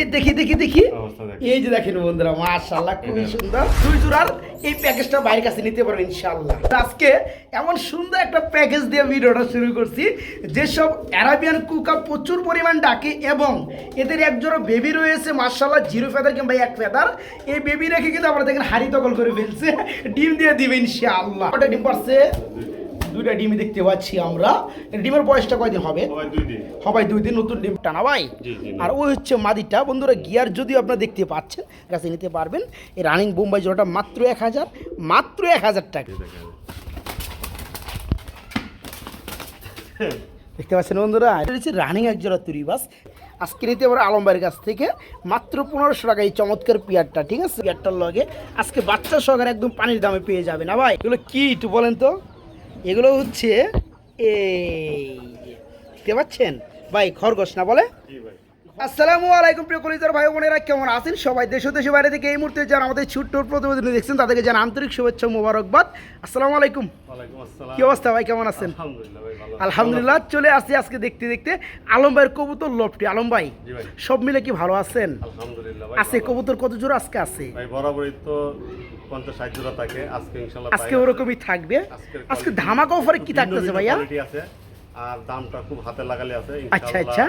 এই দেখি দেখি দেখি। এই যে দেখেন বন্ধুরা মাশাআল্লাহ খুবই সুন্দর। দুই জোড়ার এই প্যাকেজটা বাইরের কাছে নিতে পারবেন ইনশাআল্লাহ। আজকে এমন সুন্দর একটা প্যাকেজ দিয়ে ভিডিওটা শুরু করছি যেসব অ্যারাবিয়ান কুকা প্রচুর পরিমাণ ডাকে এবং এদের একজোড়া বেবি রয়েছে মাশাআল্লাহ জিরো ফেদার কিংবা এক ফেদার এই বেবি রেখে কিন্তু আমরা দেখেন হাড়ি দখল করে ফেলছে। ডিম দিয়ে দিবে ইনশাআল্লাহ। কটা ডিম পারছে? দুইটা ডিমই দেখতে পাচ্ছি আমরা। ডিমের বয়সটা কয়দিন হবে? সবাই দুই দিন। নতুন ডিম। টানা ভাই? আর ওই হচ্ছে মাদিটা। বন্ধুরা গিয়ার যদিও আপনারা দেখতে পাচ্ছেন কাছে নিতে পারবেন এই রানিং বোম্বাই জোড়াটা মাত্র এক হাজার মাত্র এক হাজার টাকা। দেখতে পাচ্ছেন বন্ধুরা? এটা হচ্ছে রানিং এক জোড়া তুরি বাস। আজকে নিতে পারো আলমবাইয়ের কাছ থেকে। মাত্র পনেরোশো টাকা এই চমৎকার পিয়ারটা ঠিক আছে? পিয়ারটার লগে। আজকে বাচ্চা সহকারে একদম পানির দামে পেয়ে যাবে না ভাই? এগুলো কি একটু বলেন তো? এগুলো হচ্ছে এই দেখতে পাচ্ছেন? ভাই খরগোশ না বলে? আসসালামু আলাইকুম প্রিয় কলিজার ভাই বোনেরা কেমন আছেন? সবাই দেশ ও দেশের বাইরে থেকে এই মুহূর্তে যারা আমাদের ছোট্ট প্রতিবেদন দেখছেন তাদেরকে জানা আন্তরিক শুভেচ্ছা মোবারকবাদ। আসসালামু আলাইকুম। কি অবস্থা ভাই কেমন আছেন? আলহামদুলিল্লাহ ভাই ভালো আলহামদুলিল্লাহ চলে আসছি আজকে দেখতে দেখতে। আলম ভাইয়ের কবুতর লফটি আলম ভাই জি ভাই। সব মিলে কি ভালো আছেন? আলহামদুলিল্লাহ ভাই আছে কবুতর কত জোড়া আজকে আছে? ভাই বরাবরই তো পঞ্চাশ ষাট জোড়া থাকে। আজকে আজকে ওরকমই থাকবে। আজকে ধামাকা অফারে কি থাকতেছে ভাইয়া? আর দামটা খুব হাতে লাগালে আছে আচ্ছা, আচ্ছা।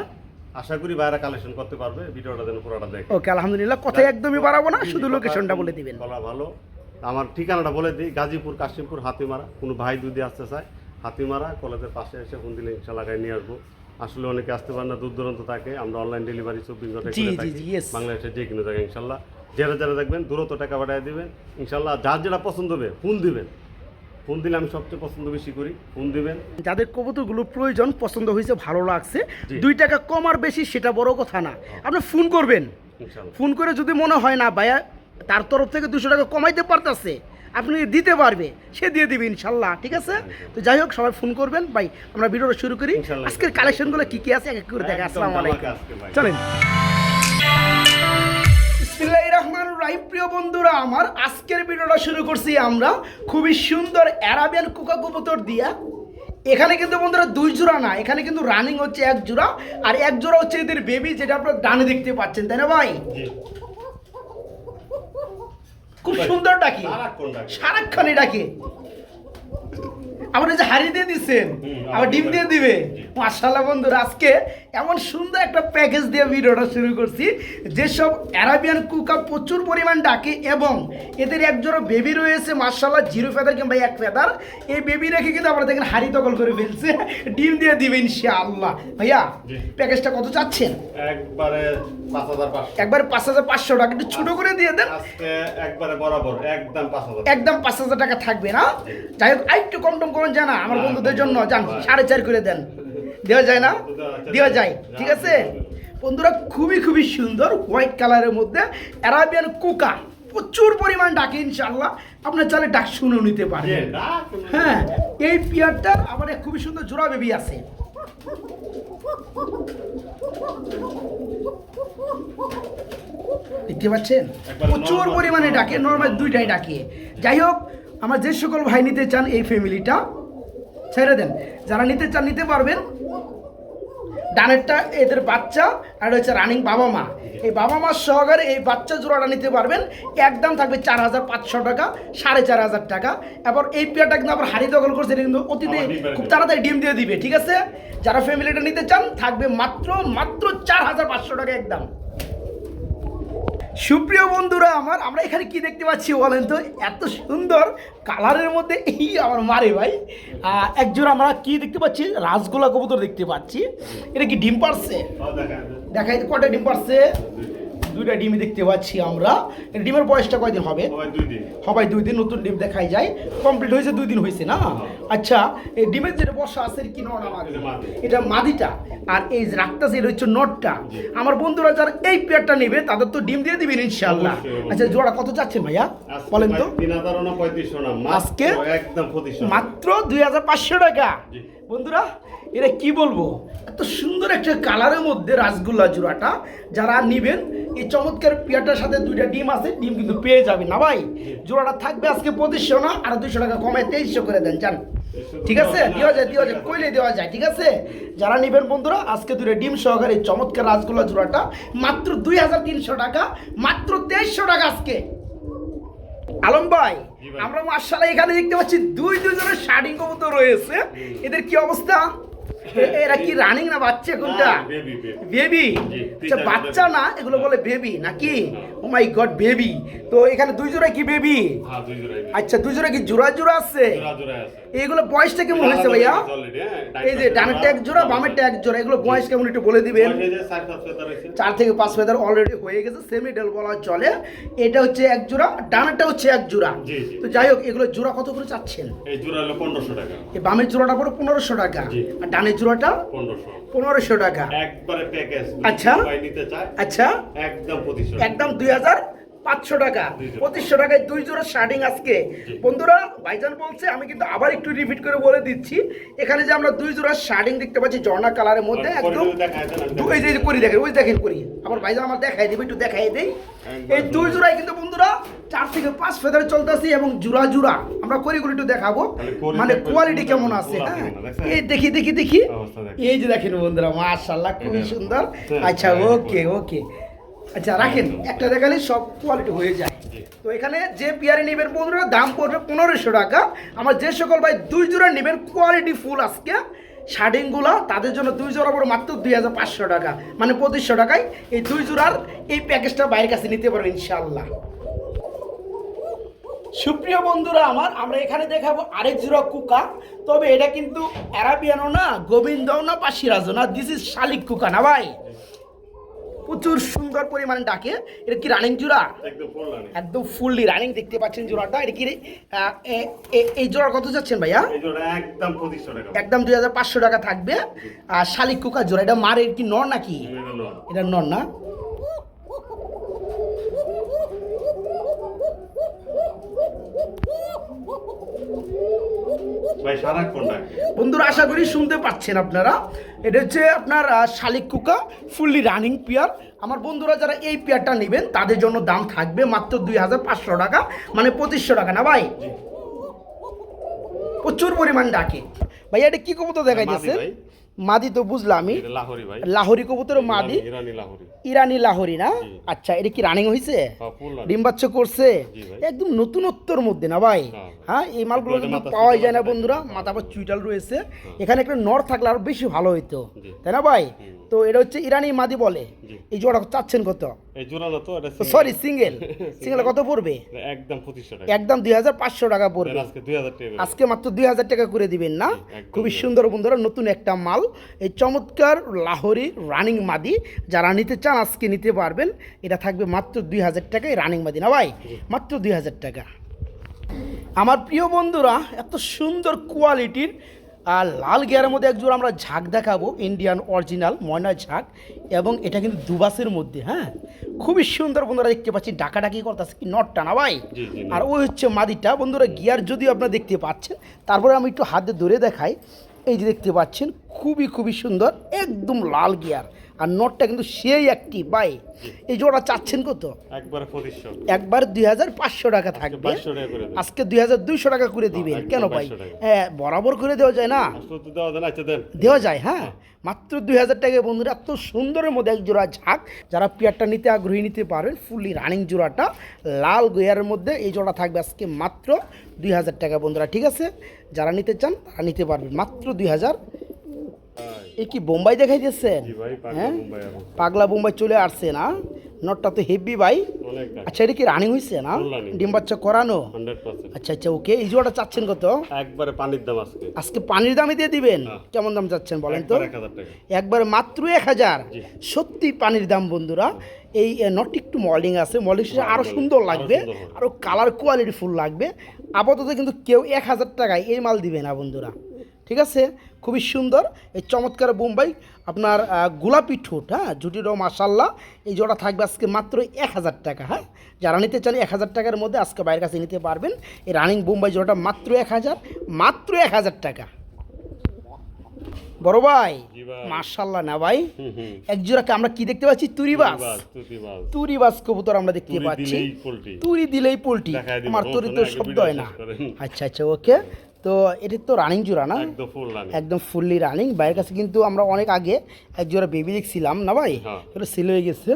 আশা করি বাইরে কালেকশন করতে পারবে ভিডিওটা যেন পুরোটা দেখে। ওকে আলহামদুলিল্লাহ কথা একদমই বাড়াবো না শুধু লোকেশনটা বলে দিবেন। বলা ভালো। আমার ঠিকানাটা বলে দিই গাজীপুর কাশিমপুর হাতিমারা। কোনো ভাই যদি আসতে চায় হাতিমারা কলেজের পাশে এসে ফোন দিলে ইনশাল্লাহ নিয়ে আসব। আসলে অনেকে আসতে পারে না দূর দূরান্ত থাকে আমরা অনলাইন ডেলিভারি চব্বিশ ঘণ্টা করে থাকি. বাংলাদেশের যে কোনো জায়গায় ইনশাল্লাহ যারা যারা দেখবেন দূরত্ব টাকা পাঠিয়ে দিবেন। ইনশাল্লাহ যার যেটা পছন্দ হবে ফোন দিবেন। ফোন দিলে আমি সবচেয়ে পছন্দ বেশি করি। ফোন দিবেন। যাদের কবুতরগুলো প্রয়োজন পছন্দ হয়েছে ভালো লাগছে দুই টাকা কম আর বেশি সেটা বড় কথা না। আপনি ফোন করবেন। ফোন করে যদি মনে হয় না ভাইয়া তার তরফ থেকে দুশো টাকা কমাইতে পারতেছে আপনি দিতে পারবে সে দিয়ে দিবে ইনশাল্লাহ ঠিক আছে? তো যাই হোক সবাই ফোন করবেন। ভাই আমরা ভিডিওটা শুরু করি। আজকের কালেকশনগুলো কি কি আছে? এক এক করে দেখা আসসালামু আলাইকুম চলেন। বিসমিল্লাহির রহমানির রহিম। প্রিয় বন্ধুরা আমার আজকের ভিডিওটা শুরু করছি আমরা খুবই সুন্দর অ্যারাবিয়ান কুকা কবুতর দিয়া। এখানে কিন্তু বন্ধুরা দুই জোড়া না এখানে কিন্তু রানিং হচ্ছে এক জোড়া আর এক জোড়া হচ্ছে এদের বেবি যেটা আপনারা ডানে দেখতে পাচ্ছেন তাই না ভাই? খুব সুন্দর ডাকি। ডাকে। সারাক্ষণই ডাকে। আবার এই যে হারিয়ে দিয়ে দিচ্ছেন আবার ডিম দিয়ে দিবে। জি। মাশাল্লাহ বন্ধুরা আজকে এমন সুন্দর একটা প্যাকেজ দিয়ে ভিডিওটা শুরু করছি। যেসব অ্যারাবিয়ান কুকা প্রচুর পরিমাণ ডাকে এবং এদের একজোড়া বেবি রয়েছে মাশাল্লাহ জিরো ফেদার কিংবা এক ফেদার এই বেবি রেখে কিন্তু আমরা দেখেন হাড়ি দখল করে ফেলছে। ডিম দিয়ে দিবে ইনশাআল্লাহ। ভাইয়া প্যাকেজটা কত চাচ্ছেন? একবারে পাঁচ হাজার পাঁচশো। একবার পাঁচ হাজার পাঁচশো টাকা। একটু ছোট করে দিয়ে দেন। একবারে বরাবর একদম পাঁচ হাজার। একদম পাঁচ হাজার টাকা থাকবে না। যাই হোক আরেকটু কম টম করেন জানা আমার বন্ধুদের জন্য যান সাড়ে চার করে দেন। দেওয়া যায় না? দেওয়া যায় ঠিক আছে? বন্ধুরা খুবই খুবই সুন্দর হোয়াইট কালারের মধ্যে অ্যারাবিয়ান কুকা প্রচুর পরিমাণ ডাকে ইনশাল্লাহ আপনার চালে ডাক শুনেও নিতে পারেন। হ্যাঁ এই পিয়ারটার আবার খুবই সুন্দর জোড়া বেবি আছে। দেখতে পাচ্ছেন? প্রচুর পরিমাণে ডাকে নর্মাল দুইটাই ডাকে। যাই হোক আমার যে সকল ভাই নিতে চান এই ফ্যামিলিটা ছেড়ে দেন। যারা নিতে চান নিতে পারবেন। ডানেরটা এদের বাচ্চা আর হচ্ছে রানিং বাবা মা। এই বাবা মার সহকারে এই বাচ্চা জোড়াটা নিতে পারবেন। একদম থাকবে চার হাজার পাঁচশো টাকা সাড়ে চার হাজার টাকা। এবার এই পেয়ারটা কিন্তু আবার হাড়ি দখল করছে এটা কিন্তু অতীতে খুব তাড়াতাড়ি ডিম দিয়ে দিবে ঠিক আছে? যারা ফ্যামিলিটা নিতে চান থাকবে মাত্র মাত্র চার হাজার পাঁচশো টাকা একদম। সুপ্রিয় বন্ধুরা আমার আমরা এখানে কি দেখতে পাচ্ছি বলেন তো? এত সুন্দর কালারের মধ্যে এই আমার মারে ভাই। একজন আমরা কি দেখতে পাচ্ছি? রাসগোলা কবুতর দেখতে পাচ্ছি। এটা কি ডিম পারছে? দেখাই তো কটা ডিম পারছে? দুইটা ডিমই দেখতে পাচ্ছি আমরা। ডিমের বয়সটা কয়দিন হবে? সবাই দুই দিন। নতুন ডিম দেখাই যায়। কমপ্লিট হয়েছে দুই দিন হয়েছে না? আচ্ছা এই ডিমের যেটা বসা আছে কি এটা মাদি। এটা মাদিটা। আর এই রাখতাছে এটা হচ্ছে নটটা। আমার বন্ধুরা যারা এই পেয়ারটা নেবে তাদের তো ডিম দিয়ে দিবেন ইনশাল্লাহ। আচ্ছা জোড়া কত চাচ্ছেন ভাইয়া? বলেন তো। আজকে? মাত্র দুই হাজার পাঁচশো টাকা। বন্ধুরা এটা কি বলব? এত সুন্দর একটা কালারের মধ্যে রাসগোল্লা জোড়াটা, যারা নিবেন, এই চমৎকার পিয়াটার সাথে দুইটা ডিম আছে, ডিম কিন্তু পেয়ে যাবে না ভাই। জোড়াটা থাকবে আজকে পঁচিশশো না, আর দুইশো টাকা কমায় তেইশশো করে দেন জান ঠিক আছে? দেওয়া যায় দেওয়া যায়, কইলে দেওয়া যায়, ঠিক আছে? যারা নেবেন বন্ধুরা, আজকে দুটো ডিম সহকারে চমৎকার রাসগোল্লা জোড়াটা, মাত্র দুই হাজার তিনশো টাকা, মাত্র তেইশশো টাকা আজকে। আলম ভাই আমরা মার্শাল এখানে দেখতে পাচ্ছি দুই দুজনের শার্টিং কবুতর রয়েছে। এদের কি অবস্থা? এরা কি রানিং না বাচ্চা কোনটা। বেবি আচ্ছা বাচ্চা না? এগুলো বলে বেবি নাকি? ও মাই গড বেবি তো এখানে দুই জোড়া কি বেবি হ্যাঁ। আচ্ছা দুই জোড়া কি জোড়া জোড়া আছে। এগুলো বয়সটা কেমন হয়েছে ভাইয়া? হ্যাঁ। এই যে ডানের ট্যাগ জোড়া বামের ট্যাগ জোড়া এগুলো বয়স কেমন একটু বলে দিবেন? চার থেকে পাঁচ ফেদার অলরেডি হয়ে গেছে সেমি ডেল বলা চলে। এটা হচ্ছে এক জোড়া ডানেরটা হচ্ছে এক জোড়া। তো যাই হোক এগুলো জোড়া কত করে চাচ্ছেন? এই জোড়া হলো পনেরোশো টাকা। এই বামের জোড়াটা পড়ে পনেরোশো টাকা। আর ডানের জোড়াটা পনেরোশো টাকা। একবারে প্যাকেজ আচ্ছা। আচ্ছা। একদম একদম দুই হাজার পাঁচশো টাকা পঁচিশশো টাকায় দুই জোড়া শার্টিং আজকে। বন্ধুরা ভাইজান বলছে আমি কিন্তু আবার একটু রিপিট করে বলে দিচ্ছি। এখানে যে আমরা দুই জোড়া শার্টিং দেখতে পাচ্ছি ঝর্ণা কালারের মধ্যে একদম দু- এই যে করি দেখেন ওই দেখেন করি। আমার ভাইজান আমার দেখাই দিবে একটু দেখাই দেই। এই দুই জোড়াই কিন্তু বন্ধুরা চার থেকে পাঁচ ফেদারে চলতেছি এবং জোড়া জোড়া। আমরা করি করে একটু দেখাবো। মানে কোয়ালিটি কেমন আছে হ্যাঁ? এই দেখি দেখি দেখি। এই যে দেখেন বন্ধুরা মাশাআল্লাহ খুবই সুন্দর। হ্যাঁ, আচ্ছা হ্যাঁ, ওকে ওকে আচ্ছা রাখেন একটা দেখালে সব কোয়ালিটি হয়ে যায়। তো এখানে যে পিয়ারে নেবেন বন্ধুরা দাম পড়বে পনেরোশো টাকা। আমার যে সকল ভাই দুই জোড়া নেবেন কোয়ালিটি ফুল আজকে। শার্টিংগুলো তাদের জন্য দুই জোড়া পড়ে মাত্র দুই হাজার পাঁচশো টাকা। মানে পঁচিশশো টাকায় এই দুই জোড়ার এই প্যাকেজটা বাইরের কাছে নিতে পারবেন ইনশাল্লাহ সুপ্রিয় বন্ধুরা আমার আমরা এখানে দেখাবো আরেক জোড়া কুকা। তবে এটা কিন্তু অ্যারাবিয়ানও না গোবিন্দও না বা সিরাজও না দিস ইজ শালিক কুকা না ভাই? প্রচুর সুন্দর পরিমাণে ডাকে। এটা কি রানিং জোড়া? একদম ফুললি রানিং দেখতে পাচ্ছেন জোড়াটা। এটা কি এই জোড়া কত যাচ্ছেন ভাইয়া? একদম একদম দুই হাজার পাঁচশো টাকা থাকবে। আর শালিক কুকার জোড়া এটা মারের কি নর নাকি। এটা নর না ভাই সারাক্ষণ ডাকে বন্ধুরা আশা করি শুনতে পাচ্ছেন আপনারা। এটা হচ্ছে আপনার শালিক কুকা ফুললি রানিং পিয়ার। আমার বন্ধুরা যারা এই পেয়ারটা নেবেন তাদের জন্য দাম থাকবে মাত্র দুই হাজার পাঁচশো টাকা মানে পঁচিশশো টাকা না ভাই? প্রচুর পরিমাণ ডাকে। ভাই এটা কি কবুতর দেখাইতেছে মাদি তো বুঝলামই। আমি লাহোরি ভাই। লাহোরি কবুতর মাদি। ইরানি লাহোরি। ইরানি লাহোরি না? আচ্ছা এটা কি রানিং হয়েছে হ্যাঁ, ডিম বাচ্চা করছে। একদম নতুনত্বর মধ্যে না ভাই? হ্যাঁ। হ্যাঁ এই মালগুলো কিন্তু পাওয়াই যায় না বন্ধুরা। মাথা পর চুইটাল রয়েছে। এখানে একটা নর থাকলে আরও বেশি ভালো হইতো। তাই না ভাই? তো এটা হচ্ছে ইরানি মাদি বলে। এই জোড়া চাচ্ছেন কত? এই জোড়া তো এটা সরি সিঙ্গেল সিঙ্গেল কত পড়বে? একদম টাকা। একদম পড়বে। আজকে টাকা আজকে মাত্র দুই হাজার টাকা করে দিবেন না? খুবই সুন্দর বন্ধুরা নতুন একটা মাল। এই চমৎকার লাহোরি রানিং মাদি। যারা নিতে চান আজকে নিতে পারবেন। এটা থাকবে মাত্র দুই হাজার টাকায় রানিং মাদি। না ভাই? মাত্র দুই হাজার টাকা। আমার প্রিয় বন্ধুরা এত সুন্দর কোয়ালিটির আর লাল গিয়ারের মধ্যে একজোড় আমরা ঝাঁক দেখাবো ইন্ডিয়ান অরিজিনাল ময়না ঝাঁক এবং এটা কিন্তু দুবাসের মধ্যে হ্যাঁ? খুবই সুন্দর বন্ধুরা দেখতে পাচ্ছি ডাকাডাকি করতেছে কি নট টানা ভাই? আর ওই হচ্ছে মাদিটা বন্ধুরা গিয়ার যদিও আপনারা দেখতে পাচ্ছেন তারপরে আমি একটু হাতে ধরে দেখাই এই যে দেখতে পাচ্ছেন খুবই খুবই সুন্দর একদম লাল গিয়ার। আর নটটা কিন্তু সেই একটি বাই। এই জোড়া চাচ্ছেন কত? একবারে একবার দুই হাজার পাঁচশো টাকা থাকবে। 2200 টাকা করে দেন। আজকে দুই হাজার দুইশো টাকা করে দিবেন। কেন ভাই? হ্যাঁ বরাবর করে দেওয়া যায় না? দেওয়া যায় আচ্ছা যায় হ্যাঁ? মাত্র দুই হাজার টাকায় বন্ধুরা এত সুন্দরের মধ্যে এক জোড়া ঝাঁক। যারা পেয়ারটা নিতে আগ্রহী নিতে পারেন ফুললি রানিং জোড়াটা লাল গিয়ারের মধ্যে এই জোড়া থাকবে আজকে মাত্র দুই হাজার টাকা। বন্ধুরা ঠিক আছে? যারা নিতে চান তারা নিতে পারবেন। মাত্র দুই হাজার এ কি বোম্বাই দেখাই দিচ্ছেন পাগলা হ্যাঁ? পাগলা বোম্বাই চলে আসছে না নটটা তো হেভি ভাই। আচ্ছা এটা কি রানিং হয়েছে না? ডিম বাচ্চা করানো? আচ্ছা আচ্ছা ওকে এই জোড়াটা চাচ্ছেন কত? একবারে পানির দাম আজকে। আজকে পানির দামে দিয়ে দিবেন? হ্যাঁ। কেমন দাম চাচ্ছেন বলেন তো? একবার মাত্র এক হাজার। সত্যি পানির দাম বন্ধুরা। এই নট একটু মল্ডিং আছে। মল্ডিং শেষে আরও সুন্দর লাগবে। আরও কালার কোয়ালিটি ফুল লাগবে। আপাতত কিন্তু কেউ এক হাজার টাকায় এই মাল দিবে না বন্ধুরা। ঠিক আছে? খুবই সুন্দর। এই চমৎকার বোম্বাই আপনার গোলাপি ঠোঁট হ্যাঁ? জুটিরও মাসাল্লাহ এই জোড়া থাকবে আজকে মাত্র এক হাজার টাকা হ্যাঁ? যারা নিতে চান এক হাজার টাকার মধ্যে আজকে বাইরের কাছে নিতে পারবেন। এই রানিং বোম্বাই জোড়াটা মাত্র এক হাজার মাত্র এক হাজার টাকা। বড় ভাই মার্শাল্লাহ না ভাই? হুম হুম। এক জোড়াকে আমরা কি দেখতে পাচ্ছি? তুরিবাস। তুরিবাস কবুতর আমরা দেখতে পাচ্ছি। তুরি দিলেই পোল্ট্রি। আমার তুরি তো শব্দ হয় না। আচ্ছা আচ্ছা ওকে। তো এটি তো রানিং জোড়া না? একদম ফুললি রানিং বাইরের কাছে কিন্তু আমরা অনেক আগে এক জোড়া বেবি দেখছিলাম না ভাই? হ্যাঁ। এটা সেল হয়ে গেছে।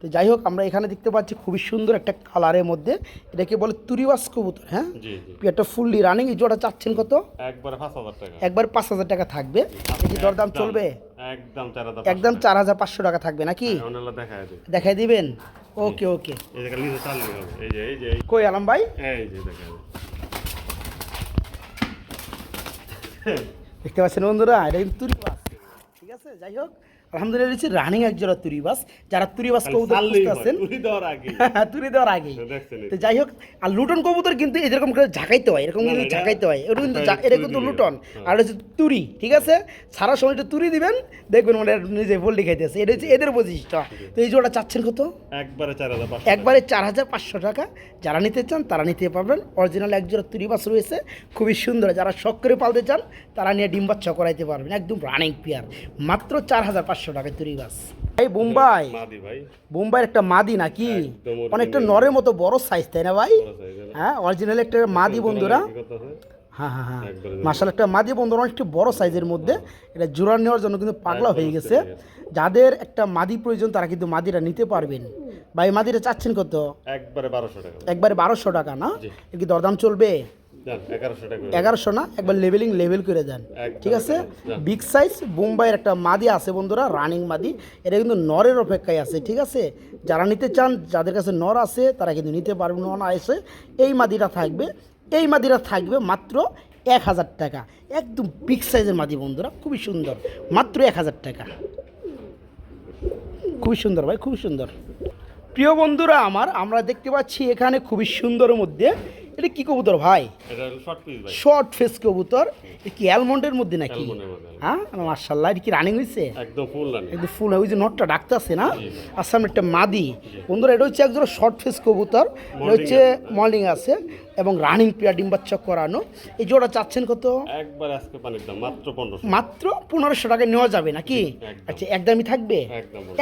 তো যাই হোক আমরা এখানে দেখতে পাচ্ছি খুবই সুন্দর একটা কালারের মধ্যে এটাকে বলে তুরিবাস কবুতর হ্যাঁ? একটা ফুললি রানিং এই জোড়া চাচ্ছেন কত? একবারে পাঁচ হাজার টাকা। একবার পাঁচ হাজার টাকা থাকবে। যে দরদাম চলবে? একদম চার হাজার পাঁচশো টাকা। থাকবে নাকি? দেখায় দেখাই দিবেন? ওকে ওকে। কই আলম ভাই? এই যে দেখেন দেখতে পাচ্ছেন বন্ধুরা এটা কিন্তু ঠিক আছে? যাই হোক আলহামদুলিল্লাহ হচ্ছে রানিং এক জোড়া তুরিবাস যারা তুরিবাস কবুতর আছেন তুলি দেওয়ার আগে। আগেই দেখছেন এই তো যাই হোক আর লুটন কবুতর কিন্তু এরকম করে ঝাঁকাইতে হয় এরকম কিন্তু ঝাঁকাইতে হয়। এটা কিন্তু এটা তুরি। কিন্তু লুটন। হ্যাঁ। আর হচ্ছে তুরি ঠিক আছে? সারা সময়টা তুরি দিবেন দেখবেন মানে নিজে পোল্ট্রি খাইতেছে এটা হচ্ছে এদের বৈশিষ্ট্য। তো এই জোড়া চাচ্ছেন কত? একবারে চার হাজার পাঁচশো একবারে চার হাজার পাঁচশো টাকা। যারা নিতে চান তারা নিতে পারবেন। অরিজিনাল এক জোড়া তুরি বাস রয়েছে। খুবই সুন্দর। যারা শখ করে পালতে চান তারা নিয়ে ডিম বাচ্চা করাইতে পারবেন। একদম রানিং পেয়ার মাত্র চার হাজার পাঁচশো টাকায় তুরি বাস। এই বোম্বাই। বোম্বাইয়ের একটা মাদি নাকি? অনেকটা নরের মতো বড় সাইজ তাই না ভাই? বড় size এর। হ্যাঁ অরিজিনাল একটা মাদি বন্ধুরা। হয়? হ্যাঁ হ্যাঁ হ্যাঁ। মাসাল একটা মাদি বন্ধুরা অনেকটা বড় সাইজের মধ্যে। এটা জোড়া নেওয়ার জন্য কিন্তু পাগলা হয়ে গেছে। যাদের একটা মাদি প্রয়োজন তারা কিন্তু মাদিটা নিতে পারবেন। ভাই মাদিটা চাচ্ছেন কত? একবারে বারোশো টাকা। একবারে বারোশো টাকা না? এর কি দরদাম চলবে? এগারোশো না একবার লেভেলিং লেভেল করে দেন। ঠিক আছে? বিগ সাইজ বোম্বাইয়ের একটা মাদি আছে বন্ধুরা রানিং মাদি। এটা কিন্তু নরের অপেক্ষায় আছে ঠিক আছে? যারা নিতে চান যাদের কাছে নর আছে তারা কিন্তু নিতে পারবেন না এসে এই মাদিটা থাকবে এই মাদিটা থাকবে মাত্র এক হাজার টাকা। একদম বিগ সাইজের মাদি বন্ধুরা খুবই সুন্দর। মাত্র এক হাজার টাকা। খুবই সুন্দর ভাই খুবই সুন্দর। প্রিয় বন্ধুরা আমার আমরা দেখতে পাচ্ছি এখানে খুবই সুন্দরের মধ্যে এটা কি কবুতর ভাই? শর্ট ফেস কবুতর। কি অ্যালমন্ডের মধ্যে নাকি? হ্যাঁ? মার্শাল্লাহ এটা কি রানিং হয়েছে একদম ফুল একদম ফুল ওই যে নটটা ডাকতে আছে না আর সামনে একটা মাদি। বন্ধুরা এটা হচ্ছে একজন শর্ট ফেস কবুতর। এটা হচ্ছে মর্নিং আছে। এবং রানিং প্লেয়ার ডিম বাচ্চা করানো। এই জোড়া চাচ্ছেন কত? একবার আজকে পানির দাম মাত্র পনেরোশো মাত্র পনেরোশো টাকায় নেওয়া যাবে নাকি। আচ্ছা একদমই থাকবে?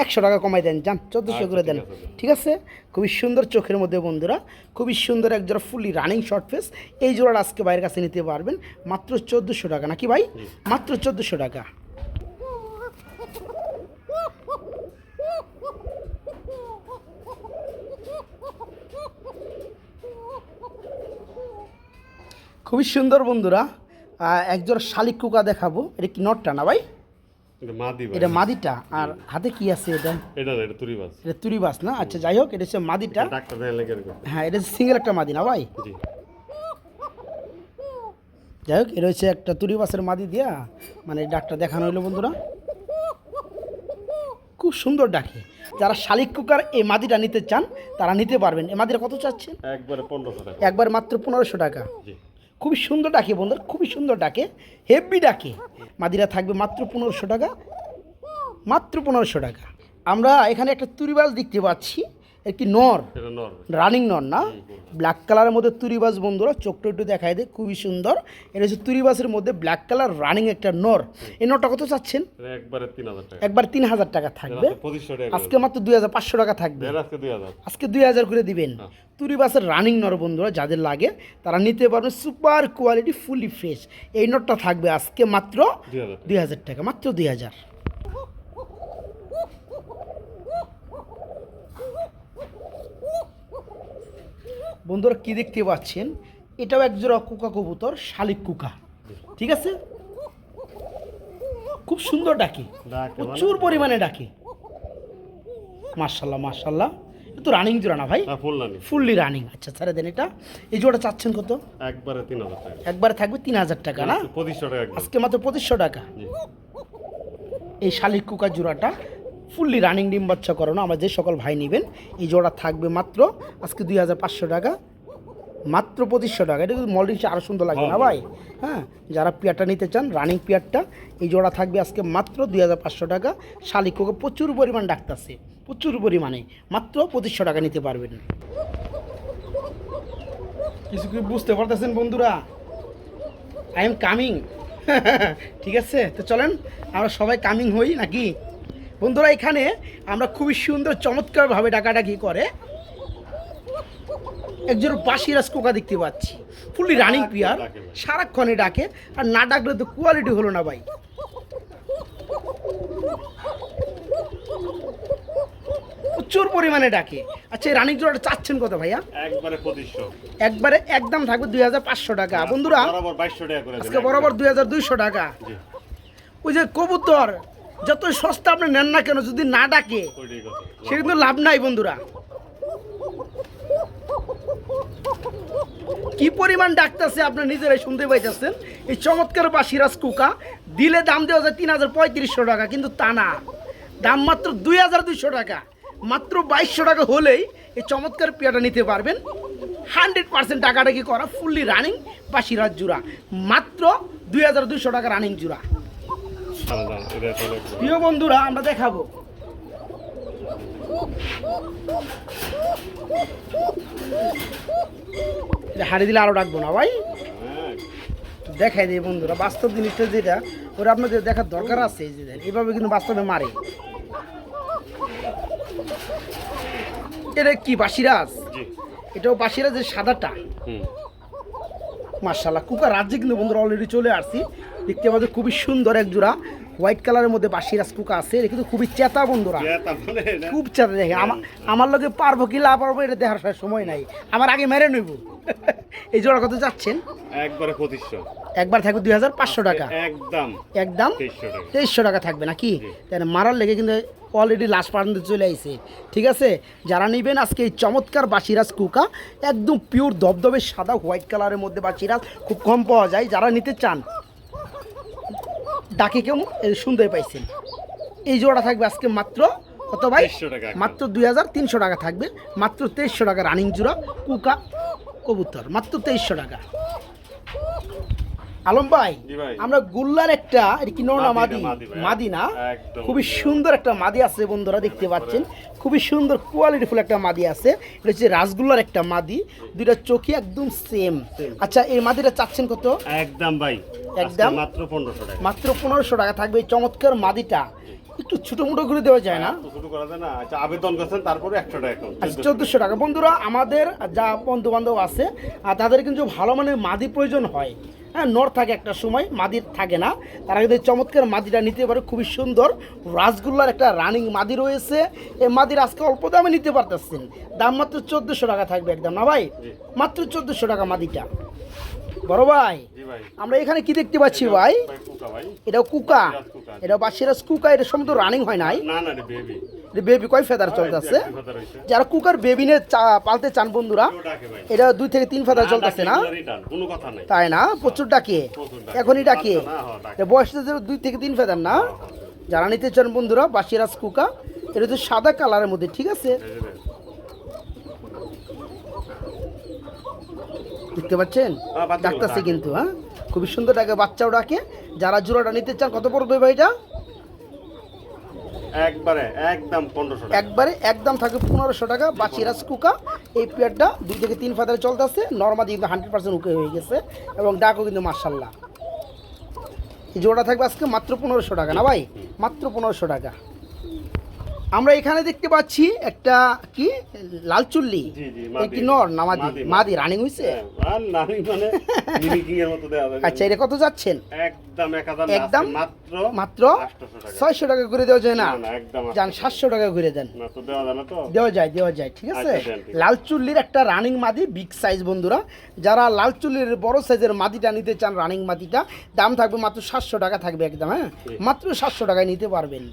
একশো টাকা কমাই দেন যান চোদ্দোশো আচ্ছা, করে দেন। দেন। ঠিক আছে? খুবই সুন্দর চোখের মধ্যে বন্ধুরা খুবই সুন্দর এক জোড়া ফুলি রানিং শর্ট ফেস এই জোড়াটা আজকে বাইরের কাছে নিতে পারবেন মাত্র চোদ্দোশো টাকা। নাকি ভাই? মাত্র চোদ্দোশো টাকা। খুবই সুন্দর বন্ধুরা। আহ, এক জোড়া শালিক কুকা দেখাবো। এটা কি নটটা না ভাই? এটা মাদিটা। আর হাতে কি আছে এটা? এটা এটা তুরি বাস এটা তুরিবাস না? আচ্ছা যাই হোক এটা হচ্ছে মাদিটা। হ্যাঁ এটা সিঙ্গেল একটা মাদি না ভাই? যাই হোক এটা হচ্ছে একটা তুরিবাসের মাদি দিয়া মানে ডাকটা দেখানো হইল বন্ধুরা। খুব সুন্দর ডাকে। যারা শালিক কুকার এই মাদিটা নিতে চান তারা নিতে পারবেন। এই মাদিটা কত চাচ্ছেন? একবারে পনেরোশো টাকা। একবার মাত্র পনেরোশো টাকা। জি। খুবই সুন্দর ডাকে বন্ধুরা, খুবই সুন্দর ডাকে হেভি ডাকে। মাদিরা থাকবে মাত্র পনেরোশো টাকা, মাত্র পনেরোশো টাকা। আমরা এখানে একটা তুরিবাস দেখতে পাচ্ছি। নর? এটা নর। রানিং নন না? ব্ল্যাক কালারের মধ্যে তুরিবাস বন্ধুরা চোখটা একটু দেখায় দেয় খুবই সুন্দর। এটা হচ্ছে তুরিবাসের মধ্যে ব্ল্যাক কালার রানিং একটা নর। এই নরটা কত চাচ্ছেন? একবারে তিন হাজার টাকা। থাকবে। আজকে মাত্র দুই হাজার পাঁচশো টাকা থাকবে। আজকে দুই হাজার। করে দিবেন। হ্যাঁ। তুরিবাসের রানিং নর বন্ধুরা যাদের লাগে তারা নিতে পারবেন সুপার কোয়ালিটি ফুলি ফ্রেশ। এই নটটা থাকবে আজকে মাত্র দুই হাজার টাকা মাত্র দুই হাজার। বন্ধুরা কি দেখতে পাচ্ছেন? এটাও একজোড়া কুকা কবুতর শালিক কুকা। ঠিক আছে? খুব সুন্দর ডাকে। মানে? প্রচুর পরিমাণে ডাকে। মার্শাল্লাহ মার্শাল্লাহ তো রানিং জোড়া না ভাই? হ্যাঁ ফুল রানি ফুললি রানিং আচ্ছা ছেড়ে দেন এটা। এই জোড়া চাচ্ছেন কত? একবারে তিন হাজার টাকা। একবারে থাকবে তিন হাজার টাকা না? পঁচিশশো টাকা আজকে মাত্র পঁচিশশো টাকা। এই শালিক কুকার জোড়াটা ফুললি রানিং ডিম বাচ্চা করানো। আমরা যে সকল ভাই নেবেন এই জোড়া থাকবে মাত্র আজকে দুই হাজার পাঁচশো টাকা। মাত্র পঁচিশশো টাকা। এটা কিন্তু মলডিংসে আরও সুন্দর লাগবে না ভাই? হ্যাঁ যারা পেয়ারটা নিতে চান রানিং পেয়ারটা এই জোড়া থাকবে আজকে মাত্র দুই হাজার পাঁচশো টাকা। শালিক কুকা প্রচুর পরিমাণ ডাকতেছে প্রচুর পরিমাণে। মাত্র পঁচিশশো টাকা নিতে পারবেন। কিছু কি বুঝতে পারতেছেন বন্ধুরা? আই এম কামিং ঠিক আছে? তো চলেন আমরা সবাই কামিং হই নাকি? বন্ধুরা এখানে আমরা খুবই সুন্দর চমৎকারভাবে ডাকাডাকি করে একজন বাসিরাজ কোকা দেখতে পাচ্ছি। ফুললি রানিং পিয়ার সারাক্ষণে ডাকে আর না ডাকলে তো কোয়ালিটি হলো না ভাই। প্রচুর পরিমাণে ডাকে। আচ্ছা এই রানিং জোড়াটা চাচ্ছেন কত ভাইয়া? একবারে পঁচিশশো। একবারে একদম থাকবে দুই হাজার পাঁচশো টাকা। বন্ধুরা বরাবর বাইশশো টাকা আজকে বরাবর দুই হাজার দুইশো টাকা। ওই যে কবুতর যত সস্তা আপনি নেন না কেন, যদি না ডাকে সে কিন্তু লাভ নাই বন্ধুরা। কি পরিমাণ ডাকতেছে আপনি নিজেরাই শুনতে পাইতেছেন? এই চমৎকার বা সিরাজ কুকা, দিলে দাম দেওয়া যায় তিন হাজার পঁয়ত্রিশশো টাকা, কিন্তু তা না। দাম মাত্র দুই হাজার দুইশো টাকা। মাত্র বাইশশো টাকা হলেই এই চমৎকার পেয়াটা নিতে পারবেন। হান্ড্রেড পার্সেন্ট টাকাটা কি করা, ফুললি রানিং বা সিরাজ জুড়া মাত্র দুই হাজার দুইশো টাকা রানিং জুড়া দাঁড়ান, দাঁড়ান, এটা তাহলে একটু- প্রিয় বন্ধুরা আমরা দেখাবো। হারিয়ে দিলে আরও ডাকবো না ভাই? হ্যাঁ। দেখাই দিই বন্ধুরা বাস্তব জিনিসটা যেটা ওরা আপনাদের দেখার দরকার আছে এই যে এভাবে কিন্তু বাস্তবে মারে। এটা কি বাসিরাজ? এটাও বাসিরাজের সাদাটা। মার্শাল্লাহ কুকা রাজ্যে কিন্তু বন্ধুরা অলরেডি চলে আসছি। দেখতে আমাদের খুবই সুন্দর এক জোড়া হোয়াইট কালারের মধ্যে বাসিরাজ কুকা আছে এটা কিন্তু খুবই চেতা বন্ধুরা। খুব চাঁদা দেখে। আমার লোকে পারব কি না পারব এটা দেখার সময় নাই। আমার আগে মেরে নেব। এই জোড়া কত যাচ্ছেন? একবারে পঁচিশশো। একবার থাকবে দুই হাজার পাঁচশো টাকা। একদম। একদম? তেইশশো টাকা। থাকবে নাকি? তাই না, মারার লেগে কিন্তু অলরেডি লাস্ট পর্যন্ত চলে আইছে। ঠিক আছে? যারা নেবেন আজকে এই চমৎকার বাসিরাজ কুকা একদম পিওর দবদবে সাদা হোয়াইট কালারের মধ্যে বাসিরাজ খুব কম পাওয়া যায়। যারা নিতে চান ডাকে কেউ শুনতে পাইছেন। এই জোড়া থাকবে আজকে মাত্র কত ভাই? 2300 টাকা একদম। মাত্র দুই হাজার তিনশো টাকা থাকবে। মাত্র তেইশশো টাকা রানিং জোড়া কুকা কবুতর মাত্র তেইশশো টাকা। আলম ভাই আমরা গুল্লার একটা কি নর না মাদি মাদি? না। খুবই সুন্দর একটা মাদি আছে বন্ধুরা দেখতে পাচ্ছেন। খুবই সুন্দর কোয়ালিটিফুল একটা মাদি আছে। এটা হচ্ছে রাসগুল্লার একটা মাদি। দুইটা চোখই একদম সেম আচ্ছা এই মাদিটা চাচ্ছেন কত? একদম ভাই। একদম? মাত্র পনেরোশো টাকা। মাত্র পনেরোশো টাকা থাকবে এই চমৎকার মাদিটা। একটু ছোটো মোটো করে দেওয়া যায় না? তো শুরু করা যায় না। আচ্ছা আবেদন করছেন তারপরে একশো টাকা আচ্ছা চোদ্দোশো টাকা। বন্ধুরা আমাদের যা বন্ধু বান্ধব আছে আর তাদের কিন্তু ভালো মানের মাদি প্রয়োজন হয়। হ্যাঁ নর থাকে একটা সময় মাদির থাকে না। তারা কিন্তু চমৎকার মাদিটা নিতে পারে। খুবই সুন্দর রাসগুল্লার একটা রানিং মাদি রয়েছে। এই মাদির আজকে অল্প দামে নিতে পারতেছেন। দাম মাত্র চোদ্দোশো টাকা থাকবে একদম না ভাই? মাত্র চোদ্দোশো টাকা মাদিটা। বড় ভাই? আমরা এখানে কি দেখতে পাচ্ছি ভাই? এটা কুকা। এটা বাসিরাজ কুকা এটা সম্ভবত রানিং হয় নাই? বেবি। কয় ফেদার চলতেছে? যারা কুকার বেবি নিয়ে পালতে চান বন্ধুরা এটা দুই থেকে তিন ফেদার চলতেছে না? তাই না? প্রচুর ডাকে। প্রচুর ডাকে। এখনই ডাকে। বাচ্চা না, হ্যাঁ, বয়সটা দুই থেকে তিন ফেদার না? যারা নিতে চান বন্ধুরা বাসিরাজ কুকা এটা তো সাদা কালারের মধ্যে ঠিক আছে এই যে দেন। দেখতে পাচ্ছেন? হ্যাঁ, ডাকতেছে কিন্তু হ্যাঁ? খুবই সুন্দর ডাকে বাচ্চাও ডাকে। যারা জোড়াটা নিতে চান কত পড়বে ভাই এটা একবারে একদম পনেরোশো একবারে একদম থাকবে পনেরোশো টাকা। বা চিরাজ কুকা এই পেয়ারটা দুই থেকে তিন ফাদারে চলতেছে নর্মাদি কিন্তু হান্ড্রেড পার্সেন্ট উকে হয়ে গেছে এবং ডাকও কিন্তু মার্শাল্লাহ এই জোড়া থাকবে আজকে মাত্র পনেরোশো টাকা না ভাই? মাত্র পনেরোশো টাকা। আমরা এখানে দেখতে পাচ্ছি একটা কি? লাল চুল্লি। কি নর না মাদি? রানিং হইছে? হ্যাঁ, মানে আচ্ছা এটা কত যাচ্ছেন? একদম মাত্র মাত্র ছয়শো টাকা করে দেওয়া যায় না? যান সাতশো টাকা ঘুরে দেন। দেওয়া যায় দেওয়া যায় ঠিক আছে? আচ্ছা, দেন, ঠিক আছে। লাল চুল্লির একটা রানিং মাদি বিগ সাইজ বন্ধুরা। যারা লাল চুল্লির বড় সাইজের মাদিটা নিতে চান রানিং মাদিটা দাম থাকবে মাত্র সাতশো টাকা থাকবে একদম হ্যাঁ? মাত্র সাতশো টাকায় নিতে পারবেন।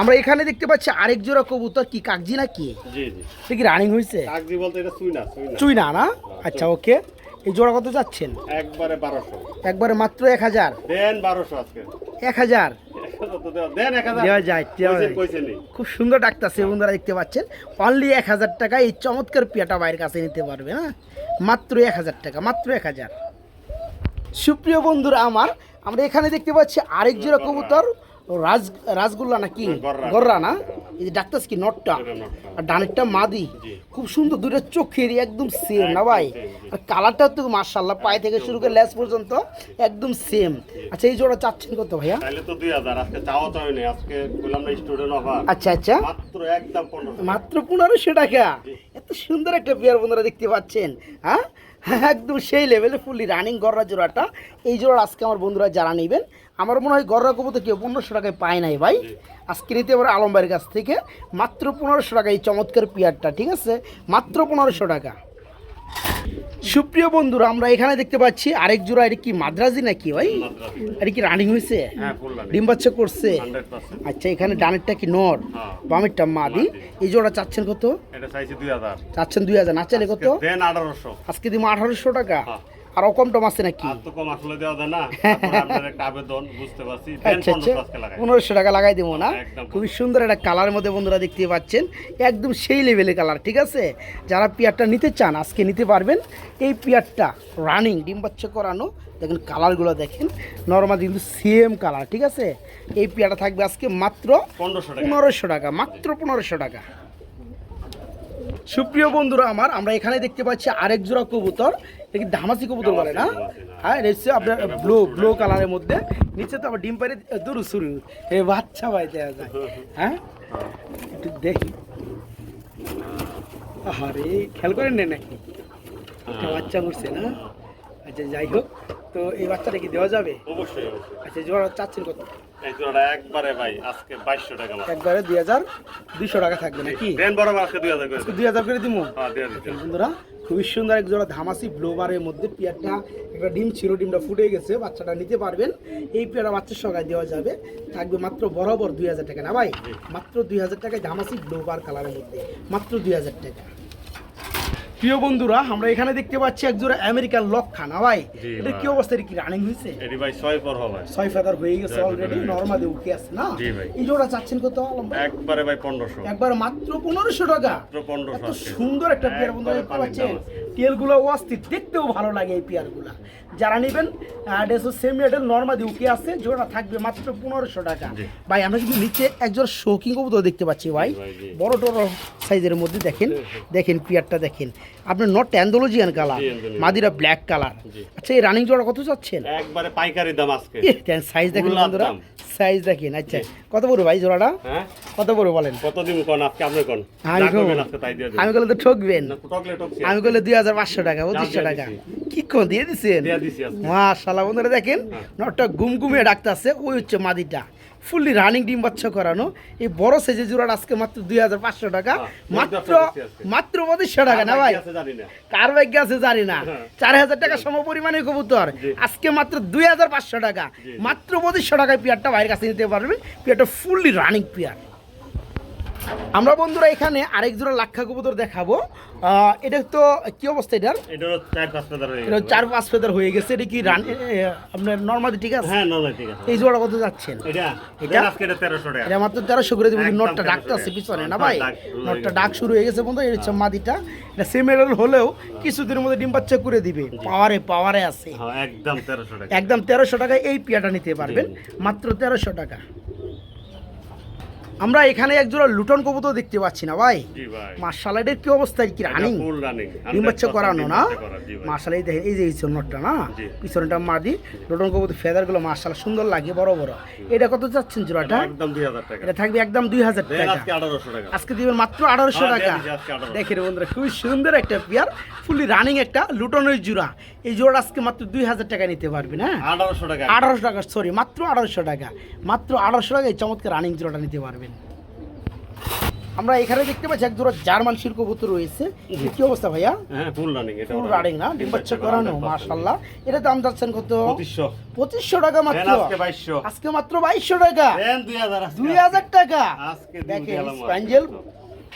আমরা এখানে দেখতে পাচ্ছি আরেক জোড়া কবুতর কি কাগজি না কি এটা রানিং হয়েছে কাগজি বলতে এটা না না। চুই না না? আচ্ছা ওকে। এই জোড়া কত যাচ্ছেন একবারে বারোশো। একবারে মাত্র এক হাজার? দেন বারোশো আজকে। এক হাজার? দেওয়া- যায়। খুব সুন্দর ডাক্তারছে বন্ধুরা দেখতে পাচ্ছেন। অনলি এক হাজার টাকা এই চমৎকার পিয়াটা বাইরের কাছে নিতে পারবে হ্যাঁ? মাত্র এক হাজার টাকা মাত্র এক হাজার। সুপ্রিয় বন্ধুরা আমার আমরা এখানে দেখতে পাচ্ছি আরেক জোড়া কবুতর রাজ রাজগুল্লা নাকি? গররা। গররা না? এই যে ডাক্তার কি নটটা। আর ডানেরটা মাদি। খুব সুন্দর দুটো চোখের একদম সেম না ভাই। আর কালারটা তো মার্শাল্লাহ পায়ে থেকে শুরু করে লেস পর্যন্ত একদম সেম আচ্ছা এই জোড়া চাচ্ছেন কত ভাইয়া? তাইলে তো দুই হাজার আজকে চাওয়া চাওয়া নেই আজকে বললাম না স্টুডেন্ট অফার আচ্ছা আচ্ছা। মাত্র একদম পনেরোশো মাত্র পনেরোশো টাকা? এত সুন্দর একটা পেয়ার বন্ধুরা দেখতে পাচ্ছেন হ্যাঁ? একদম সেই লেভেলে ফুললি রানিং গররা জোড়াটা। এই জোড়া আজকে আমার বন্ধুরা যারা নেবেন আমার মনে হয় গররা কবুতর কেউ পনেরোশো টাকায় পায় নাই ভাই। আজকে নিতে পারে আলম ভাইয়ের কাছ থেকে মাত্র পনেরোশো টাকা এই চমৎকার পেয়ারটা ঠিক আছে? মাত্র পনেরোশো টাকা। সুপ্রিয় বন্ধুরা আমরা এখানে দেখতে পাচ্ছি আরেক জোড়া এটা কি মাদ্রাজি নাকি ভাই। এটা কি রানিং হয়েছে? হ্যাঁ ডিম বাচ্চা করছে? আচ্ছা এখানে ডানেরটা কি নর? হ্যাঁ। বামেরটা মাদি। এই জোড়া চাচ্ছেন কত? চাচ্ছেন দুই হাজার না চাইলে কত? আজকে দিব আঠারোশো টাকা। হ্যাঁ। আর কম টম আছে নাকি? তো কম আসলে দেওয়া যায় না। তারপরে একটা আবেদন বুঝতে পারছি। আচ্ছা আচ্ছা টাকা লাগাই দেবো না। খুবই সুন্দর একটা কালারের মধ্যে বন্ধুরা দেখতে পাচ্ছেন। একদম সেই লেভেলের কালার ঠিক আছে? যারা পিয়ারটা নিতে চান আজকে নিতে পারবেন। এই পিয়ারটা রানিং ডিম বাচ্চা করানো। দেখেন কালারগুলো দেখেন। নর্মাল কিন্তু সেম কালার ঠিক আছে? এই পিয়ারটা থাকবে আজকে মাত্র পনেরোশো টাকা। পনেরোশো টাকা মাত্র পনেরোশো টাকা। সুপ্রিয় বন্ধুরা আমার, আমরা এখানে দেখতে পাচ্ছি আরেক জোড়া কবুতর। দেখি ধামাসি কবুতর বলে না? হ্যাঁ এটা আপনার ব্লু ব্লু কালারের মধ্যে। নিচে তো আবার ডিম পারে দূর শুরু এ বাচ্চা ভাই দেওয়া যায়। হ্যাঁ? একটু দেখি। আরে খেয়াল করেন না নাকি? বাচ্চা উঠছে না? আচ্ছা যাই হোক। তো এই বাচ্চাটা কি দেওয়া যাবে? অবশ্যই অবশ্যই। আচ্ছা জোড়া চাচ্ছেন কত? এই জোড়াটা একবারে ভাই আজকে টাকা একবারে দুই হাজার দুইশো টাকা থাকবে নাকি? আজকে হাজার করে হ্যাঁ বন্ধুরা খুবই সুন্দর এক জোড়া ধামাসি ব্লোবারের মধ্যে পেয়ারটা একটা ডিম ছিল ডিমটা ফুটে গেছে বাচ্চাটা নিতে পারবেন। এই পেয়ারা বাচ্চার সঙ্গে দেওয়া যাবে। থাকবে মাত্র বরাবর দুই হাজার টাকা। না ভাই মাত্র দুই হাজার টাকায় ধামাসি ব্লোবার কালারের মধ্যে মাত্র দুই হাজার টাকা। প্রিয় বন্ধুরা আমরা এখানে দেখতে পাচ্ছি এক জোড়া আমেরিকান লক্ষা না ভাই এটা কি অবস্থা? কি রানিং হয়েছে? এটি ভাই ছয় পর হবে। ছয় ফেদার হয়ে গেছে অলরেডি নর্মালি উঠে আছে না। এই জোড়া চাচ্ছেন কত? একবারে ভাই পনেরোশো। একবার মাত্র পনেরোশো টাকা। মাত্র পনেরোশো এত আজকে সুন্দর একটা পেয়ার বন্ধু দেখতে পাচ্ছেন। তেলগুলো অস্থির দেখতেও ভালো লাগে এই পেয়ারগুলা যারা নেবেন সেম রেটের নর্মাদি উকে আছে। জোড়া থাকবে মাত্র পনেরোশো টাকা। ভাই আমরা কিন্তু নিচে একজন শৌখিন কবুতর দেখতে পাচ্ছি ভাই। বড় টড় সাইজের মধ্যে দেখেন। দেখেন পেয়ারটা দেখেন। আপনার নট ট্যান্ডোলজিয়ান কালার মাদিরা ব্ল্যাক কালার আচ্ছা এই রানিং জোড়া কত চাচ্ছেন? একবারে পাইকারি দাম আজকে। সাইজ দেখেন বন্ধুরা। সাইজ দেখেন আচ্ছা। কত বড় ভাই জোড়াটা? হ্যাঁ? কত বড় বলেন? কত দিন কোন? আজকে আপনি কোন? আমি করলে তো ঠকবেন। আমি করলে দুই হাজার পাঁচশো টাকা পঁচিশশো দিয়ে টাকা। দিছি। কি কোন দিয়ে দিচ্ছেন দিয়ে দিছি আজকে। মাশাল্লাহ বন্ধুরা দেখেন নটটা গুমগুমিয়ে ডাকতেছে ওই হচ্ছে মাদিটা। ফুললি রানিং ডিম বাচ্চা করানো। এই বড় সেজে জোড়াটা আজকে মাত্র দুই হাজার পাঁচশো টাকা। হ্যাঁ, মাত্র মাত্র পঁচিশশো টাকা না ভাই? কার ভাগ্য আছে জানি না। হ্যাঁ। চার হাজার টাকা সম পরিমাণে কবুতর আজকে মাত্র দুই হাজার পাঁচশো টাকা। মাত্র পঁচিশশো টাকায় পিয়ারটা ভাইয়ের কাছে নিতে পারবেন পিয়ারটা ফুললি রানিং পেয়ার। আমরা বন্ধুরা এখানে আরেক জোড়া লাক্ষা কবুতর দেখাবো। এটা তো কি অবস্থা এটার? এটা চার পাঁচ ফেদার হয়ে গেছে এটা কি রান আপনার নর্মালি ঠিক আছে? হ্যাঁ নয় ঠিক আছে। এই জোড়া কত যাচ্ছেন? এটা এটা? এটা আজকে এটা তেরোশো টাকা। এটা মাত্র তেরোশো করে দেবো নটটা ডাকতে আছে পিছনে না ভাই? নটটা ডাক শুরু হয়ে গেছে বন্ধু এটা হচ্ছে মাদিটা। এটা সেমেরল হলেও কিছুদিনের মধ্যে ডিম বাচ্চা করে দিবে। পাওয়ারে পাওয়ারে আছে। হ্যাঁ একদম তেরোশো টাকা। একদম তেরোশো টাকায় এই পিয়াটা নিতে পারবেন। মাত্র তেরোশো টাকা। আমরা এখানে একজোড়া লুটন কবুতর দেখতে পাচ্ছি না ভাই। জি মার্শাল এর কি অবস্থা কি রানিং? ডিম করানো না? জি ভাই। মার্শাল এই দেখেন এই যে এই নটটা না। পিছনটা মাদি লুটন কবুতর ফেদারগুলো মার্শাল সুন্দর লাগে বড় বড়। এটা কত চাচ্ছেন জোড়াটা? এটা থাকবে একদম দুই হাজার টাকা। আজকে আঠারোশো টাকা। আজকে দিবেন মাত্র আঠারোশো হ্যাঁ, টাকা। দিয়ে দিচ্ছি আজকে 1800 দেখেন বন্ধুরা খুবই সুন্দর একটা পেয়ার ফুলি রানিং একটা লুটনের জোড়া। এই জোড়া আজকে মাত্র দুই হাজার টাকা নিতে পারবেন হ্যাঁ আঠারোশো টাকা। আঠারোশো টাকা সরি মাত্র আঠারোশো টাকা। মাত্র আঠারোশো টাকা এই চমৎকার রানিং জোড়াটা নিতে পারবেন। আমরা এখানে দেখতে পাচ্ছি এক জোড়া জার্মান কবুতর রয়েছে। কি অবস্থা ভাইয়া? হ্যাঁ ফুল রানিং এটা ফুল রানিং না? ডিম বাচ্চা করানো মাশাল্লাহ এটা দাম যাচ্ছেন কত? পঁচিশশো। পঁচিশশো টাকা মাত্র। আজকে বাইশশো। আজকে মাত্র বাইশশো টাকা। দেন দুই হাজার আজকে। দুই হাজার টাকা। আজকে দেখেন স্প্যাঞ্জেল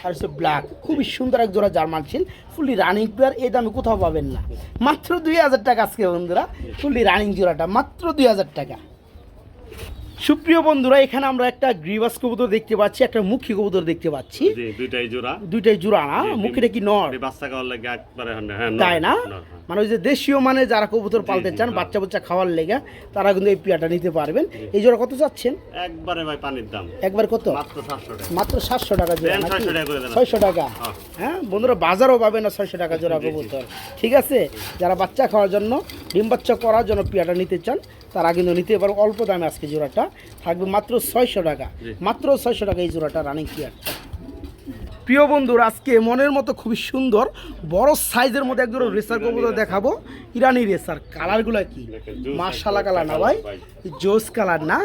আর হচ্ছে ব্ল্যাক খুবই সুন্দর এক জোড়া জার্মান ছিল ফুলি রানিং পেয়ার এই দামে কোথাও পাবেন না। মাত্র দুই হাজার টাকা আজকে বন্ধুরা। ফুলি রানিং জোড়াটা মাত্র দুই হাজার টাকা। সুপ্রিয় বন্ধুরা এখানে আমরা একটা গ্রিবাস কবুতর দেখতে পাচ্ছি একটা মুখী কবুতর দেখতে পাচ্ছি। দুইটাই জোড়া। দুইটাই জোড়া না। মুখিটা কি নর? বাচ্চা খাওয়ার লাগে একবারে হ্যাঁ হ্যাঁ তাই না? হ্যাঁ। মানে ওই যে দেশীয় মানে যারা কবুতর পালতে চান বাচ্চা বাচ্চা খাওয়ার লেগে তারা কিন্তু এই পিয়াটা নিতে পারবেন। এই জোড়া কত চাচ্ছেন? একবারে ভাই পানির দাম। একবার কত? মাত্র সাতশো টাকা। জোড়া দেন নাকি? 600 টাকা করে দেন। ছয়শো টাকা? হ্যাঁ। বন্ধুরা বাজারও পাবে না ছয়শো টাকা জোড়া। কবুতর। ঠিক আছে? যারা বাচ্চা খাওয়ার জন্য ডিম বাচ্চা করার জন্য পিয়াটা নিতে চান তারা কিন্তু নিতে পারো অল্প দামে আজকে জোড়াটা। থাকবে মাত্র ছয়শো টাকা। মাত্র ছয়শো টাকা এই জোড়াটা রানিং পিয়ারটা প্রিয় বন্ধুরা আজকে মনের মতো খুবই সুন্দর বড় সাইজের মধ্যে একদম রেসার কবুতর দেখাবো। ইরানি রেসার কালারগুলো কি? একটা কালার না ভাই। জোস কালার না?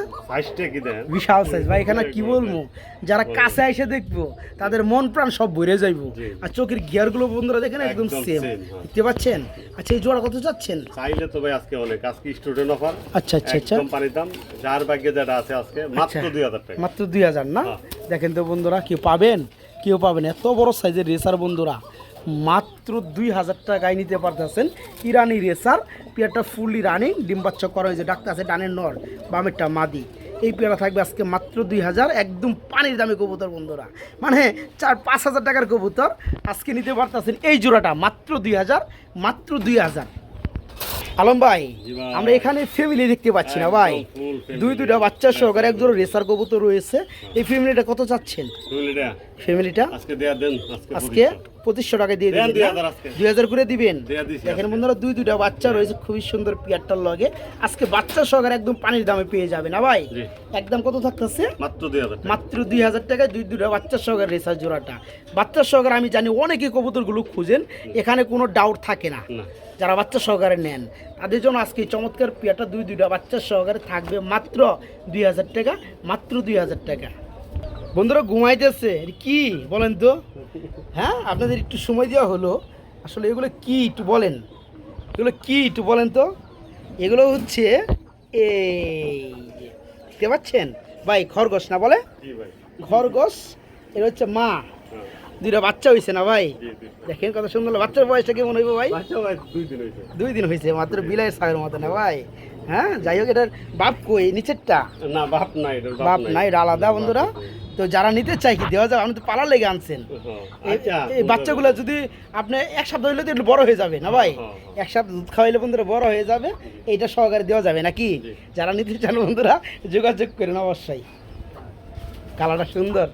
কি বিশাল সাইজ ভাই এখানে কি বলব? যারা কাছে এসে দেখব তাদের মন প্রাণ সব ভরে যাইবো। আর চোখের গিয়ারগুলো বন্ধুরা দেখেন একদম সেম হ্যাঁ। দেখতে পাচ্ছেন? আচ্ছা এই জোড়া কত চাচ্ছেন? চাইলে তো ভাই আজকে অনেক। আজকে স্টুডেন্ট অফার আচ্ছা আচ্ছা আচ্ছা। একদম পানি দাম। যার ভাগ্যে যেটা আছে আজকে মাত্র আচ্ছা। দুই হাজার টাকা। মাত্র দুই হাজার না? হ্যাঁ। দেখেন তো বন্ধুরা কেউ পাবেন? কেউ পাবেন এত বড় সাইজের রেসার বন্ধুরা, মাত্র দুই হাজার টাকায় নিতে পারতেছেন ইরানি রেসার পেয়ারটা ফুললি রানিং ডিম বাচ্চা করা হয়েছে। ডাক্তার আছে ডানের নর, বামেরটা মাদি। এই পেয়ারা থাকবে আজকে মাত্র দুই হাজার, একদম পানির দামে কবুতর বন্ধুরা। মানে চার, পাঁচ হাজার টাকার কবুতর আজকে নিতে পারতেছেন এই জোড়াটা, মাত্র দুই হাজার, মাত্র দুই হাজার। আলম ভাই আমরা এখানে ফ্যামিলি দেখতে পাচ্ছি না ভাই। দুই দুইটা বাচ্চা সহকারে একজন রেসার কবুতর রয়েছে। এই ফ্যামিলিটা কত চাচ্ছেন? ফ্যামিলিটা আজকে দেয়া দেন আজকে আজকে পঁচিশশো। টাকা দিয়ে দেন দিবেন দুই হাজার করে দিবেন? দেখেন বন্ধুরা দুই দুইটা বাচ্চা রয়েছে খুবই সুন্দর পিয়ারটার লগে। আজকে বাচ্চা সহকারে একদম পানির দামে পেয়ে যাবে না ভাই? একদম কত থাকতেছে? মাত্র দুই হাজার মাত্র দুই হাজার টাকায় দুই দুইটা বাচ্চা সহকারে রেসার জোড়াটা। বাচ্চা সহকারে আমি জানি অনেকে কবুতরগুলো খুঁজেন এখানে কোনো ডাউট থাকে না। যারা বাচ্চা সহকারে নেন তাদের জন্য আজকে চমৎকার পিয়াটা দুই দুইটা বাচ্চা সহকারে থাকবে মাত্র দুই হাজার টাকা মাত্র দুই হাজার টাকা। বন্ধুরা ঘুমাইতেছে। কি? বলেন তো। হ্যাঁ আপনাদের একটু সময় দেওয়া হলো। আসলে এগুলো কি একটু বলেন। এগুলো কি একটু বলেন তো। এগুলো হচ্ছে এই দেখতে পাচ্ছেন? ভাই খরগোশ না বলে? খরগোশ এটা হচ্ছে মা। হ্যাঁ, দুইটা বাচ্চা হয়েছে না ভাই। দেখেন কত সুন্দর বাচ্চার বয়সটা কেমন হইব ভাই? দুই দিন হয়েছে মাত্র বিলাই সাগের মতো না ভাই? হ্যাঁ যাই হোক এটার বাপ কই? নিচেরটা? না বাপ নাই বাপ নাই। এটা আলাদা বন্ধুরা। তো যারা নিতে চাই কি দেওয়া যাবে। আপনি তো পালার লেগে আনছেন। এই- আচ্ছা, বাচ্চাগুলো যদি আপনি এক সপ্তাহ হইলে তো একটু বড় হয়ে যাবে না ভাই? এক সপ্তাহ দুধ খাওয়াইলে বন্ধুরা বড় হয়ে যাবে। এইটা সহকারে দেওয়া যাবে নাকি? যারা নিতে চান বন্ধুরা যোগাযোগ করেন অবশ্যই। কালারটা সুন্দর।